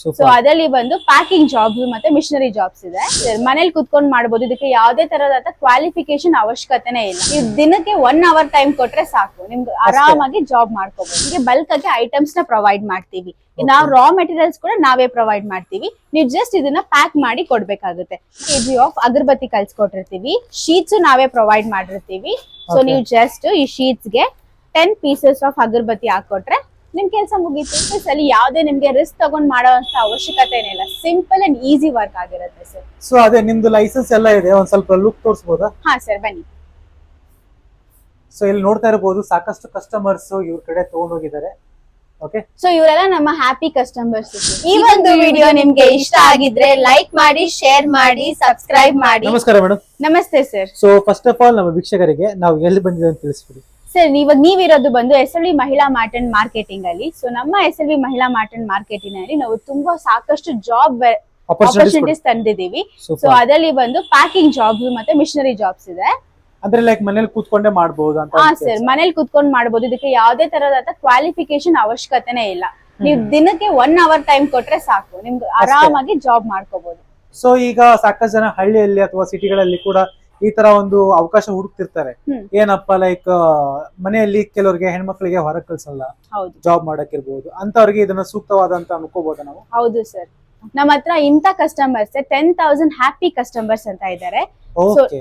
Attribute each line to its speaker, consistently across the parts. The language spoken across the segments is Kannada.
Speaker 1: ಸೊ
Speaker 2: ಸೂಪರ್
Speaker 1: ಅದರಲ್ಲಿ ಬಂದು ಪ್ಯಾಕಿಂಗ್ ಜಾಬ್ಸ್ ಮತ್ತೆ ಮಿಷನರಿ ಜಾಬ್ಸ್ ಇದೆ. ಮನೇಲಿ ಕುತ್ಕೊಂಡು ಮಾಡಬಹುದು ಇದಕ್ಕೆ ಯಾವುದೇ ತರದಾದ ಕ್ವಾಲಿಫಿಕೇಶನ್ ಅವಶ್ಯಕತೆನೇ ಇಲ್ಲ. ನೀವು ದಿನಕ್ಕೆ ಒನ್ ಅವರ್ ಟೈಮ್ ಕೊಟ್ರೆ ಸಾಕು. ನಿಮ್ಗೆ ಆರಾಮಾಗಿ ಜಾಬ್ ಮಾಡ್ಕೋಬಹುದು ನಿಮಗೆ ಬಲ್ಕ್ ಆಗಿ ಐಟಮ್ಸ್ನ ಪ್ರೊವೈಡ್ ಮಾಡ್ತೀವಿ. ನಾವ್ ರಾ ಮೆಟೀರಿಯಲ್ಸ್ ಕೂಡ ನಾವೇ ಪ್ರೊವೈಡ್ ಮಾಡ್ತೀವಿ. ನೀವು ಜಸ್ಟ್ ಇದನ್ನ ಪ್ಯಾಕ್ ಮಾಡಿ ಕೊಡ್ಬೇಕಾಗುತ್ತೆ. ಕೆಜಿ ಆಫ್ ಅಗರಬತ್ತಿ ಕಲ್ಸ್ಕೊಟ್ಟಿರ್ತೀವಿ ಶೀಟ್ಸ್ ನಾವೇ ಪ್ರೊವೈಡ್ ಮಾಡಿರ್ತೀವಿ. ಸೊ. ನೀವು ಜಸ್ಟ್ ಈ ಶೀಟ್ಸ್ಗೆ ಟೆನ್ ಪೀಸಸ್ ಆಫ್ ಅಗರ್ಬತ್ತಿ ಹಾಕೊಟ್ರೆ ನಿಮ್ ಕೆಲಸ ಮುಗೀತು ಅಲ್ಲಿ ಯಾವುದೇ ನಿಮ್ಗೆ ರಿಸ್ಕ್ ತಗೊಂಡ್ ಮಾಡೋಂತ ಅವಶ್ಯಕತೆ ಇಲ್ಲ ಸಿಂಪಲ್ ಅಂಡ್ ಈಸಿ ವರ್ಕ್ ಆಗಿರುತ್ತೆ ಸರ್
Speaker 2: ಸೊ ಅದೇ ನಿಮ್ದು ಲೈಸೆನ್ಸ್ ಎಲ್ಲ ಇದೆ ಒಂದ್ ಸ್ವಲ್ಪ ಲುಕ್ ತೋರಿಸಬಹುದಾ
Speaker 1: ಹಾ ಸರ್ ಬನ್ನಿ.
Speaker 2: ಸೊ ಇಲ್ಲಿ ನೋಡ್ತಾ ಇರಬಹುದು ಸಾಕಷ್ಟು ಕಸ್ಟಮರ್ಸ್ ಇವ್ರ ಕಡೆ ತಗೊಂಡೋಗಿದ್ದಾರೆ. ಓಕೆ
Speaker 1: ಸೊ ಇವರೆಲ್ಲ ನಮ್ಮ ಹ್ಯಾಪಿ ಕಸ್ಟಮರ್ಸ್ ಈ ಒಂದು ವಿಡಿಯೋ ನಿಮ್ಗೆ ಇಷ್ಟ ಆಗಿದ್ರೆ ಲೈಕ್ ಮಾಡಿ ಶೇರ್ ಮಾಡಿ ಸಬ್ಸ್ಕ್ರೈಬ್ ಮಾಡಿ.
Speaker 2: ನಮಸ್ಕಾರ ಮೇಡಮ್
Speaker 1: ನಮಸ್ತೆ sir
Speaker 2: so first of all ನಮ್ಮ ವೀಕ್ಷಕರಿಗೆ ನಾವು ಎಲ್ಲಿ ಬಂದಿದೆ ಅಂತ ತಿಳಿಸ್ಬಿಡಿ.
Speaker 1: ಸರ್ ಇವಾಗ ನೀವಿರೋದು ಬಂದು S L V Mahila mart and marketing ಅಲ್ಲಿ. ಸೊ ನಮ್ಮ S L V Mahila mart and marketing ಅಲ್ಲಿ ನಾವು ತುಂಬಾ ಸಾಕಷ್ಟು ಜಾಬ್
Speaker 2: ಆಪರ್ಚುನಿಟೀಸ್
Speaker 1: ತಂದಿದೀವಿ ಸೊ ಅದರಲ್ಲಿ ಬಂದು ಪ್ಯಾಕಿಂಗ್ ಜಾಬ್ಸ್ ಮತ್ತೆ ಮಿಷನರಿ ಜಾಬ್ಸ್ ಇದೆ.
Speaker 2: ಅಂದ್ರೆ ಲೈಕ್ ಮನೇಲಿ ಕೂತ್ಕೊಂಡೇ ಮಾಡಬಹುದು ಅಂತ
Speaker 1: ಹಾ ಸರ್ ಮನೇಲಿ ಕೂತ್ಕೊಂಡು ಮಾಡಬಹುದು ಇದಕ್ಕೆ ಯಾವುದೇ ತರಹದ ಕ್ವಾಲಿಫಿಕೇಶನ್ ಅವಶ್ಯಕತೆನೇ ಇಲ್ಲ. ನೀವು ದಿನಕ್ಕೆ ಒನ್ ಅವರ್ ಟೈಮ್ ಕೊಟ್ರೆ ಸಾಕು. ನಿಮ್ಗೆ ಆರಾಮಾಗಿ ಜಾಬ್ ಮಾಡ್ಕೋಬಹುದು
Speaker 2: ಸೊ ಈಗ ಸಾಕಷ್ಟು ಜನ ಹಳ್ಳಿಯಲ್ಲಿ ಅಥವಾ ಸಿಟಿಗಳಲ್ಲಿ ಕೂಡ ಈ ತರ ಒಂದು ಅವಕಾಶ ಹುಡುಕ್ತಿರ್ತಾರೆ. ಏನಪ್ಪ ಲೈಕ್ ಮನೆಯಲ್ಲಿ ಕೆಲವರಿಗೆ ಹೆಣ್ಮಕ್ಳಿಗೆ ಹೊರಗೆ ಕಳ್ಸಲ್ಲ.
Speaker 1: ಹೌದು.
Speaker 2: ಜಾಬ್ ಮಾಡಕ್ಕಿರ್ಬೋದು. ಅಂತವ್ರಿಗೆ ಇದನ್ನ ಸೂಕ್ತವಾದಂತ ಅನ್ಕೋಬಹುದು ನಾವು?
Speaker 1: ಹೌದು ಸರ್ ನಮ್ಮ ಹತ್ರ ಇಂತ customers ten thousand happy customers ಅಂತ ಇದ್ದಾರೆ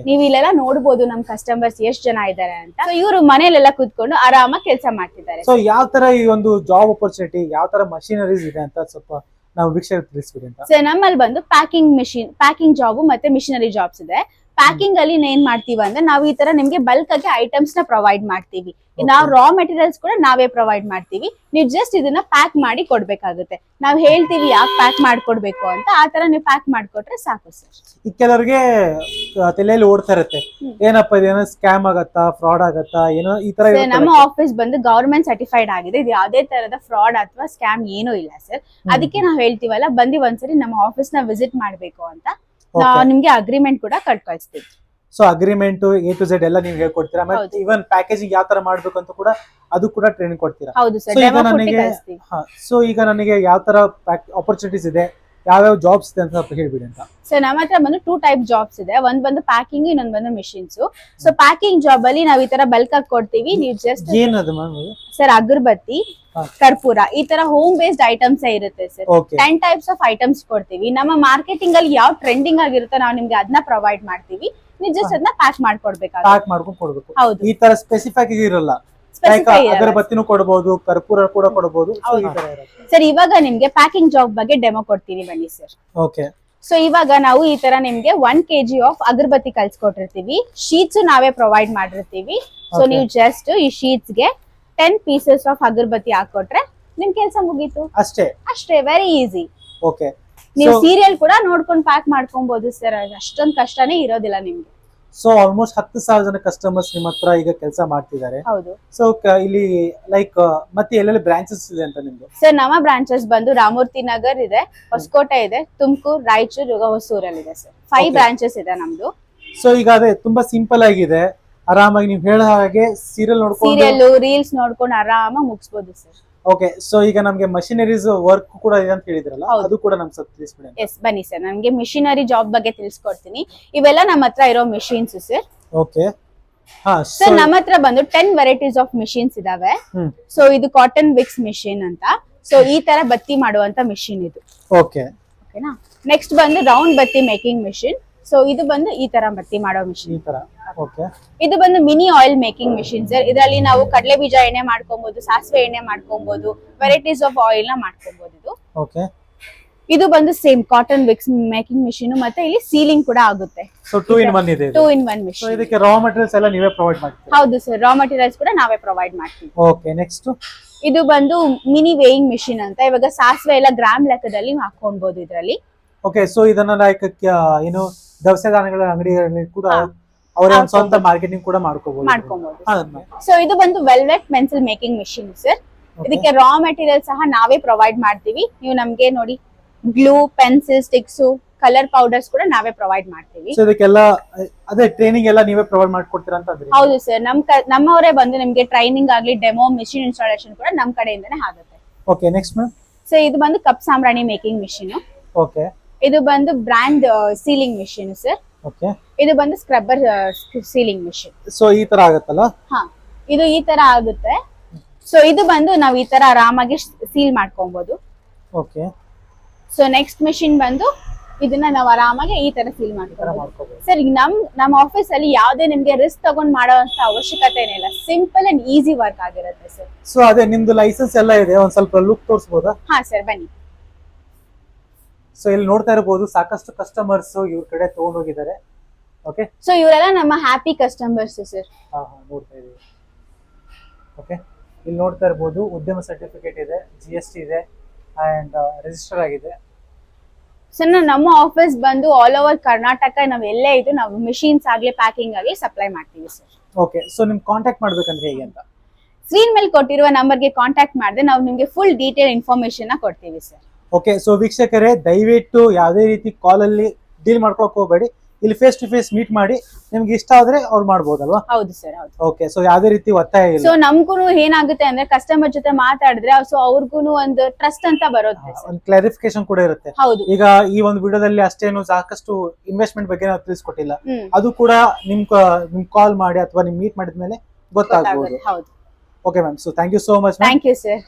Speaker 1: ನೀವು ಇಲ್ಲೆಲ್ಲ ನೋಡಬಹುದು ನಮ್ ಕಸ್ಟಮರ್ಸ್ ಎಷ್ಟ್ ಜನ ಇದ್ದಾರೆ ಅಂತ. ಇವರು ಮನೇಲೆಲ್ಲ ಕುತ್ಕೊಂಡು ಆರಾಮಾಗಿ ಕೆಲಸ ಮಾಡ್ತಿದ್ದಾರೆ
Speaker 2: ಸೊ ಯಾವ ತರ ಈ ಒಂದು ಜಾಬ್ ಅಪರ್ಚುನಿಟಿ ಯಾವ ತರ ಮಷಿನರೀಸ್ ಇದೆ ಅಂತ ಸ್ವಲ್ಪ ನಾವು ವೀಕ್ಷಕ ತಿಳಿಸ್ಬಿಡಿ ಅಂತ?
Speaker 1: ಸೊ ನಮ್ಮಲ್ಲಿ ಬಂದು ಪ್ಯಾಕಿಂಗ್ ಮಿಷಿನ್ ಪ್ಯಾಕಿಂಗ್ ಜಾಬ್ ಮತ್ತೆ ಮಿಷಿನರಿ ಜಾಬ್ಸ್ ಇದೆ. ಪ್ಯಾಕಿಂಗ್ ಅಲ್ಲಿ ಏನ್ ಮಾಡ್ತೀವಿ ಅಂದ್ರೆ ನಾವು ಈ ತರ ನಿಮ್ಗೆ ಬಲ್ಕ್ ಆಗಿ ಐಟಮ್ಸ್ನ ಪ್ರೊವೈಡ್ ಮಾಡ್ತೀವಿ. ನಾವು ರಾ ಮೆಟೀರಿಯಲ್ಸ್ ಕೂಡ ನಾವೇ ಪ್ರೊವೈಡ್ ಮಾಡ್ತೀವಿ. ನೀವು ಜಸ್ಟ್ ಇದನ್ನ ಪ್ಯಾಕ್ ಮಾಡಿ ಕೊಡ್ಬೇಕಾಗುತ್ತೆ. ನಾವು ಹೇಳ್ತೀವಿ ಯಾಕೆ ಪ್ಯಾಕ್ ಮಾಡ್ಕೊಡ್ಬೇಕು ಅಂತ ಆ ತರ ನೀವು ಪ್ಯಾಕ್ ಮಾಡ್ಕೊಟ್ರೆ ಸಾಕು ಸರ್
Speaker 2: ಕೆಲವರಿಗೆ ತಲೆಯಲ್ಲಿ ಓಡ್ತಾ ಇರುತ್ತೆ. ಏನಪ್ಪ ಇದೇನೋ ಸ್ಕ್ಯಾಮ್ ಆಗತ್ತಾ ಫ್ರಾಡ್ ಆಗತ್ತಾ ಏನೋ ಈ ತರ
Speaker 1: ನಮ್ಮ ಆಫೀಸ್ ಬಂದು ಗವರ್ಮೆಂಟ್ ಸರ್ಟಿಫೈಡ್ ಆಗಿದೆ. ಇದು ಯಾವುದೇ ತರದ ಫ್ರಾಡ್ ಅಥವಾ ಸ್ಕ್ಯಾಮ್ ಏನೂ ಇಲ್ಲ ಸರ್ ಅದಕ್ಕೆ ನಾವು ಹೇಳ್ತೀವಲ್ಲ ಬಂದು ಒಂದ್ಸರಿ ನಮ್ಮ ಆಫೀಸ್ನ ವಿಸಿಟ್ ಮಾಡ್ಬೇಕು ಅಂತ. ನಾವು ನಿಮ್ಗೆ ಅಗ್ರಿಮೆಂಟ್ ಕೂಡ ಕಟ್ ಕಳಿಸ್ತೀವಿ
Speaker 2: so agreement A to Z ಎಲ್ಲ ನೀವು ಹೇಳ್ಕೊಡ್ತೀರಾ? ಮತ್ತೆ. ಇವನ್ ಪ್ಯಾಕೇಜಿಂಗ್ ಯಾವ ತರ ಮಾಡ್ಬೇಕು ಅಂತ ಕೂಡ ಅದು ಕೂಡ ಟ್ರೈನಿಂಗ್ ಕೊಡ್ತೀರಾ?
Speaker 1: ಹೌದು ಸರ್
Speaker 2: ನನಗೆ- ಸೊ ಈಗ ನನಗೆ ಯಾವ ತರ ಆಪರ್ಚುನಿಟೀಸ್ ಇದೆ? ಯಾವ್ಯಾವ ಜಾಬ್ಸ್ ಇದೆ ಅಂತ ಸ್ವಲ್ಪ ಹೇಳ್ಬಿಡಿ ಅಂತ.
Speaker 1: ಸೊ ನಮ್ಮ ಹತ್ರ ಬಂದು ಟೂ ಟೈಪ್ ಜಾಬ್ಸ್ ಇದೆ. ಒಂದ್ ಬಂದು ಪ್ಯಾಕಿಂಗ್ ಇನ್ನೊಂದ್ ಬಂದು ಮಿಷಿನ್ಸ್ ಸೊ ಪ್ಯಾಕಿಂಗ್ ಜಾಬ್ ಅಲ್ಲಿ ನಾವ್ ಈ ತರ ಬಲ್ಕ್ ಆಗಿ ಕೊಡ್ತೀವಿ. ನೀವು ಜಸ್ಟ್
Speaker 2: ಏನದು ಮ್ಯಾಮ್
Speaker 1: ಸರ್ ಅಗರಬತ್ತಿ ಕರ್ಪೂರ. ಈ ತರ ಹೋಮ್ ಬೇಸ್ಡ್ ಐಟಮ್ಸ್ ಇರುತ್ತೆ sir ten types of items ಕೊಡ್ತೀವಿ. ನಮ್ಮ ಮಾರ್ಕೆಟಿಂಗ್ ಅಲ್ಲಿ ಯಾವ ಟ್ರೆಂಡಿಂಗ್ ಆಗಿರುತ್ತೋ ನಾವು ನಿಮ್ಗೆ ಅದನ್ನ ಪ್ರೊವೈಡ್ ಮಾಡ್ತೀವಿ. ನೀವು ಜಸ್ಟ್ ಅದನ್ನ ಪ್ಯಾಕ್ ಮಾಡ್ಕೊಡ್ಬೇಕಾಗುತ್ತೆ.
Speaker 2: ಪ್ಯಾಕ್ ಮಾಡ್ಕೊಂಡು ಕೊಡ್ಬೇಕು.
Speaker 1: ಹೌದು.
Speaker 2: ಈ ತರ ಸ್ಪೆಸಿಫಿಕ್ ಇರಲ್ಲ. ಅಗರಬತ್ತಿನೂ ಕೊಡಬಹುದು ಕರ್ಪೂರ ಕೂಡ ಕೊಡಬಹುದು
Speaker 1: ಹೌದು. ಸರ್ ಇವಾಗ ನಿಮ್ಗೆ ಪ್ಯಾಕಿಂಗ್ ಜಾಬ್ ಬಗ್ಗೆ ಡೆಮೋ ಕೊಡ್ತೀನಿ ಬನ್ನಿ ಸರ್
Speaker 2: ಓಕೆ
Speaker 1: ಸೊ ಇವಾಗ ನಾವು ಈ ತರ ನಿಮ್ಗೆ ಒನ್ ಕೆಜಿ ಆಫ್ ಅಗರಬತ್ತಿ ಕಲ್ಸ್ಕೊಟ್ಟಿರ್ತೀವಿ. ಶೀಟ್ಸ್ ನಾವೇ ಪ್ರೊವೈಡ್ ಮಾಡಿರ್ತೀವಿ. ಸೊ. ನೀವು ಜಸ್ಟ್ ಈ ಶೀಟ್ಸ್ಗೆ ಟೆನ್ ಪೀಸಸ್ ಆಫ್ ಅಗರಬತ್ತಿ ಹಾಕೊಟ್ರೆ ನಿಮ್ ಕೆಲಸ ಮುಗೀತು.
Speaker 2: ಅಷ್ಟೇ.
Speaker 1: ಅಷ್ಟೇ ವೆರಿ ಈಸಿ
Speaker 2: ಓಕೆ
Speaker 1: ನೀವು ಸೀರಿಯಲ್ ಕೂಡ ನೋಡ್ಕೊಂಡು ಪ್ಯಾಕ್ ಮಾಡ್ಕೊಬಹುದು ಸರ್ ಅಷ್ಟೊಂದ್ ಕಷ್ಟನೇ ಇರೋದಿಲ್ಲ ನಿಮ್ಗೆ.
Speaker 2: ಸೊ ಆಲ್ಮೋಸ್ಟ್ ಹತ್ತು ಸಾವಿರ ಜನ ಕಸ್ಟಮರ್ಸ್ ನಿಮ್ಮ ಹತ್ರ ಈಗ ಕೆಲಸ ಮಾಡ್ತಿದ್ದಾರೆ.
Speaker 1: ಹೌದು.
Speaker 2: ಸೊ ಇಲ್ಲಿ ಲೈಕ್ ಮತ್ತೆ ಎಲ್ಲೆಲ್ಲಿ ಬ್ರಾಂಚಸ್ ಇದೆ ಅಂತ ನಿಮ್ದು?
Speaker 1: ಸರ್ ನಮ್ಮ ಬ್ರಾಂಚಸ್ ಬಂದು ರಾಮೂರ್ತಿ ನಗರ್ ಇದೆ ಹೊಸಕೋಟೆ ಇದೆ ತುಮಕೂರು ರಾಯಚೂರು ಹೊಸೂರಲ್ಲಿ ಇದೆ ಸರ್ ಫೈವ್. ಬ್ರಾಂಚಸ್ ಇದೆ ನಮ್ದು.
Speaker 2: ಸೊ ಈಗ ಅದೇ ತುಂಬಾ ಸಿಂಪಲ್ ಆಗಿದೆ. ಆರಾಮಾಗಿ ನೀವು ಹೇಳೋ ಹಾಗೆ ಸೀರಿಯಲ್ ನೋಡ್ಕೊಂಡು
Speaker 1: ಸೀರಿಯಲ್ ರೀಲ್ಸ್ ನೋಡ್ಕೊಂಡು ಆರಾಮಾಗಿ ಮುಗಿಸ್ಬೋದು ಸರ್
Speaker 2: ಓಕೆ ಸೊ ಈಗ ನಮಗೆ ಮಷಿನರೀಸ್ ವರ್ಕ್ ಕೂಡ ಇದೆ ಅಂತ ಹೇಳಿದ್ರಲ್ಲ. ಅದು ಕೂಡ ನಮ್ಗೆ ಸ್ವಲ್ಪ ತಿಳಿಸ್ಬಿಡಿ
Speaker 1: ಎಸ್ ಬನ್ನಿ ಸರ್ ನನಗೆ ಮಿಷಿನರಿ ಜಾಬ್ ಬಗ್ಗೆ ತಿಳಿಸ್ಕೊಡ್ತೀನಿ. ಇವೆಲ್ಲ ನಮ್ಮ ಹತ್ರ ಇರೋ ಮಿಷಿನ್ಸ್ ಸರ್
Speaker 2: ಓಕೆ
Speaker 1: ಸರ್ ನಮ್ಮ ಹತ್ರ ಬಂದು ಟೆನ್ ವೆರೈಟೀಸ್ ಆಫ್ ಮಿಷಿನ್ಸ್ ಇದಾವೆ. ಸೊ ಇದು ಕಾಟನ್ ವಿಕ್ಸ್ ಮಿಷಿನ್ ಅಂತ. ಸೊ ಈ ತರ ಬತ್ತಿ ಮಾಡುವಂತ ಮಿಷಿನ್ ಇದು.
Speaker 2: ಓಕೆ
Speaker 1: ಓಕೆನಾ ನೆಕ್ಸ್ಟ್ ಬಂದು ರೌಂಡ್ ಬತ್ತಿ ಮೇಕಿಂಗ್ ಮಿಷಿನ್ ಸೊ ಇದು ಬಂದು ಈ ತರ ಬತ್ತಿ ಮಾಡೋ
Speaker 2: ಈ
Speaker 1: ಮಿಷಿನ್
Speaker 2: ತರ. ಓಕೆ
Speaker 1: ಇದು ಬಂದು mini oil making machine sir ಇದರಲ್ಲಿ ನಾವು ಕಡಲೆ ಬೀಜ ಎಣ್ಣೆ ಮಾಡ್ಕೊಬಹುದು ಸಾಸಿವೆ ಎಣ್ಣೆ ಮಾಡ್ಕೊಬಹುದು ವೆರೈಟೀಸ್ ಆಫ್ ಆಯಿಲ್ನ ಮಾಡ್ಕೊಬಹುದು ಇದು.
Speaker 2: ಓಕೆ
Speaker 1: ಇದು ಬಂದು same cotton wicks making machine ಮತ್ತೆ ಇಲ್ಲಿ ಸೀಲಿಂಗ್ ಕೂಡ ಆಗುತ್ತೆ.
Speaker 2: ಸೊ ಇನ್ ಒನ್ ಇದೆ
Speaker 1: two in one
Speaker 2: so
Speaker 1: machine
Speaker 2: ಇದಕ್ಕೆ ರಾ ಮಟೀರಿಯಲ್ಸ್ ಎಲ್ಲ ನೀವೇ ಪ್ರೊವೈಡ್ ಮಾಡ್ತೀರಾ?
Speaker 1: ಹೌದು ಸರ್ ರಾ ಮಟೀರಿಯಲ್ಸ್ ಕೂಡ ನಾವೇ ಪ್ರೊವೈಡ್ ಮಾಡ್ತೀವಿ.
Speaker 2: ಓಕೆ ನೆಕ್ಸ್ಟ್
Speaker 1: ಇದು ಬಂದು ಮಿನಿ ವೇಯಿಂಗ್ ಮಿಷಿನ್ ಅಂತ. ಇವಾಗ ಸಾಸಿವೆ ಎಲ್ಲ ಗ್ರಾಮ್ ಲೆಕ್ಕದಲ್ಲಿ ಹಾಕೊಂಡ್ಬೋದು ಇದರಲ್ಲಿ.
Speaker 2: ಓಕೆ ಸೊ ಇದನ್ನ ಲೈಕ್ ಏನು ದವಸ ಧಾನ್ಯಗಳ ಅಂಗಡಿಗಳಲ್ಲಿ ಕೂಡ ಅವರೇ ಸ್ವಂತ ಮಾರ್ಕೆಟಿಂಗ್ ಕೂಡ ಮಾಡ್ಕೋಬಹುದು
Speaker 1: ಸೊ ಇದು ಬಂದು velvet pencil making machine sir ಇದಕ್ಕೆ ರಾ ಮೆಟೀರಿಯಲ್ ಸಹ ನಾವೇ ಪ್ರೊವೈಡ್ ಮಾಡ್ತೀವಿ. ನೀವು ನಮ್ಗೆ ನೋಡಿ glue pencil sticks colour powders ಕೂಡ ನಾವೇ ಪ್ರೊವೈಡ್ ಮಾಡ್ತೀವಿ.
Speaker 2: ಸೊ ಇದಕ್ಕೆಲ್ಲ ಅದೇ ಟ್ರೈನಿಂಗ್ ಎಲ್ಲ ನೀವೇ ಪ್ರೊವೈಡ್ ಮಾಡ್ಕೊಡ್ತೀರಾ ಅಂತ
Speaker 1: ಹೌದು ಸರ್ ನಮ್ ನಮ್ಮವರೇ ಬಂದು ನಿಮ್ಗೆ ಟ್ರೈನಿಂಗ್ ಆಗ್ಲಿ ಡೆಮೋ ಮಿಷಿನ್ ಇನ್ಸ್ಟಾಲೇಷನ್ ಕೂಡ ನಮ್ ಕಡೆಯಿಂದನೇ ಆಗುತ್ತೆ.
Speaker 2: ಓಕೆ ನೆಕ್ಸ್ಟ್ ಮ್ಯಾಮ್
Speaker 1: ಸೊ ಇದು ಬಂದು ಕಪ್ ಸಾಂಬ್ರಾಣಿ ಮೇಕಿಂಗ್ ಮಿಷಿನ್
Speaker 2: ಓಕೆ
Speaker 1: ಇದು ಬಂದು brand sealing machine sir.
Speaker 2: Okay.
Speaker 1: ಇದು ಬಂದು ಸ್ಕ್ರಬ್ಬರ್ ಸೀಲಿಂಗ್ ಮಿಷಿನ್.
Speaker 2: ಸೊ ಈ ತರ ಆಗುತ್ತಲ್ಲ?
Speaker 1: ಹಾ ಇದು ಈ ತರ ಆಗುತ್ತೆ. ಸೊ ಇದು ಬಂದು ನಾವು ಈ ತರ ಆರಾಮಾಗಿ ಸೀಲ್ ಮಾಡ್ಕೊಬಹುದು
Speaker 2: ಓಕೆ.
Speaker 1: ಸೊ ನೆಕ್ಸ್ಟ್ ಮಿಷಿನ್ ಬಂದು ಇದನ್ನ ನಾವು ಆರಾಮಾಗಿ ಈ ತರ ಸೀಲ್ ಮಾಡ್ಕೊಬಹುದು ಸರ್ ಈಗ ನಮ್ ನಮ್ಮ ಆಫೀಸ್ ಅಲ್ಲಿ ಯಾವುದೇ ನಿಮ್ಗೆ ರಿಸ್ಕ್ ತಗೊಂಡ್ ಅಂತ ಅವಶ್ಯಕತೆ ಇಲ್ಲ ಸಿಂಪಲ್ ಅಂಡ್ ಈಸಿ ವರ್ಕ್ ಆಗಿರುತ್ತೆ ಸರ್.
Speaker 2: ಸೊ ಅದೇ ನಿಮ್ದು ಲೈಸೆನ್ಸ್ ಎಲ್ಲ ಇದೆ ಒಂದ್ ಸ್ವಲ್ಪ ಲುಕ್ ತೋರಿಸಬಹುದಾ
Speaker 1: ಹಾ ಸರ್ ಬನ್ನಿ.
Speaker 2: ಸೊ ಇಲ್ಲಿ ನೋಡ್ತಾ ಇರಬಹುದು ಸಾಕಷ್ಟು ಕಸ್ಟಮರ್ಸ್ ಇವ್ರ ಕಡೆ ತಗೊಂಡೋಗಿದ್ದಾರೆ. ಓಕೆ
Speaker 1: ಸೊ ಇವರೆಲ್ಲ ನಮ್ಮ ಹ್ಯಾಪಿ ಕಸ್ಟಮರ್ಸ್ ಸರ್.
Speaker 2: ಹಾ ಹಾ ನೋಡ್ತಾ ಇದೀವಿ ಓಕೆ ಇಲ್ಲಿ ನೋಡ್ತಾ ಇರ್ಬೋದು ಉದ್ಯಮ ಸರ್ಟಿಫಿಕೇಟ್ ಇದೆ ಜಿ ಎಸ್ ಟಿ ಇದೆ ಅಂಡ್ ರಿಜಿಸ್ಟರ್ ಆಗಿದೆ.
Speaker 1: ಸರ್ ನಮ್ಮ ಆಫೀಸ್ ಬಂದು ಆಲ್ ಓವರ್ ಕರ್ನಾಟಕ ನಾವು ಎಲ್ಲೇ ಇದ್ದು ನಾವು ಮಿಷಿನ್ಸ್ ಆಗಲಿ ಪ್ಯಾಕಿಂಗ್ ಆಗಲಿ ಸಪ್ಲೈ ಮಾಡ್ತೀವಿ ಸರ್.
Speaker 2: ಓಕೆ ಸೊ ನಿಮ್ ಕಾಂಟ್ಯಾಕ್ಟ್ ಮಾಡ್ಬೇಕಂದ್ರೆ ಹೇಗೆ ಅಂತ?
Speaker 1: ಸ್ಕ್ರೀನ್ ಮೇಲೆ ಕೊಟ್ಟಿರುವ ನಂಬರ್ಗೆ ಕಾಂಟ್ಯಾಕ್ಟ್ ಮಾಡಿದ್ರೆ ನಾವು ನಿಮಗೆ ಫುಲ್ ಡೀಟೇಲ್ ಇನ್ಫಾರ್ಮೇಶನ್ ಕೊಡ್ತೀವಿ ಸರ್.
Speaker 2: ಓಕೆ ಸೊ ವೀಕ್ಷಕರೇ ದಯವಿಟ್ಟು ಯಾವುದೇ ರೀತಿ ಕಾಲಲ್ಲಿ ಡೀಲ್ ಮಾಡ್ಕೊಳಕ್ ಹೋಗಬೇಡಿ. ಇಲ್ಲಿ ಫೇಸ್ ಟು ಫೇಸ್ ಮೀಟ್ ಮಾಡಿ ನಿಮ್ಗೆ ಇಷ್ಟ ಆದ್ರೆ ಅವ್ರು ಮಾಡ್ಬೋದಲ್ವಾ?
Speaker 1: ಹೌದು ಸರ್ ಹೌದು.
Speaker 2: ಓಕೆ ಸೊ ಯಾವ್ದೇ ರೀತಿ ಒತ್ತಾಯ
Speaker 1: ಸೊ
Speaker 2: ಇಲ್ಲ
Speaker 1: ನಮ್ಗೂ ಏನಾಗುತ್ತೆ ಅಂದ್ರೆ ಕಸ್ಟಮರ್ ಜೊತೆ ಮಾತಾಡಿದ್ರೆ ಸೊ ಅವ್ರಿಗೂ ಒಂದು ಟ್ರಸ್ಟ್ ಅಂತ ಬರುತ್ತೆ
Speaker 2: ಒಂದು ಕ್ಲಾರಿಫಿಕೇಶನ್ ಕೂಡ ಇರುತ್ತೆ.
Speaker 1: ಹೌದು.
Speaker 2: ಈಗ ಈ ಒಂದು ವಿಡಿಯೋದಲ್ಲಿ ಅಷ್ಟೇನು ಸಾಕಷ್ಟು ಇನ್ವೆಸ್ಟ್ಮೆಂಟ್ ಬಗ್ಗೆ ನಾವು ತಿಳಿಸ್ಕೊಟ್ಟಿಲ್ಲ.
Speaker 1: ಹ್ಮ್.
Speaker 2: ಅದು ಕೂಡ ನಿಮ್ ಕ- ನಿಮ್ ಕಾಲ್ ಮಾಡಿ ಅಥವಾ ನಿಮ್ ಮೀಟ್ ಮಾಡಿದ್ಮೇಲೆ ಗೊತ್ತಾಗ್ಬೋದು.
Speaker 1: ಗೊತ್ತಾಗುತ್ತೆ ಹೌದು.
Speaker 2: Okay ma'am so thank you so much ma'am
Speaker 1: thank you sir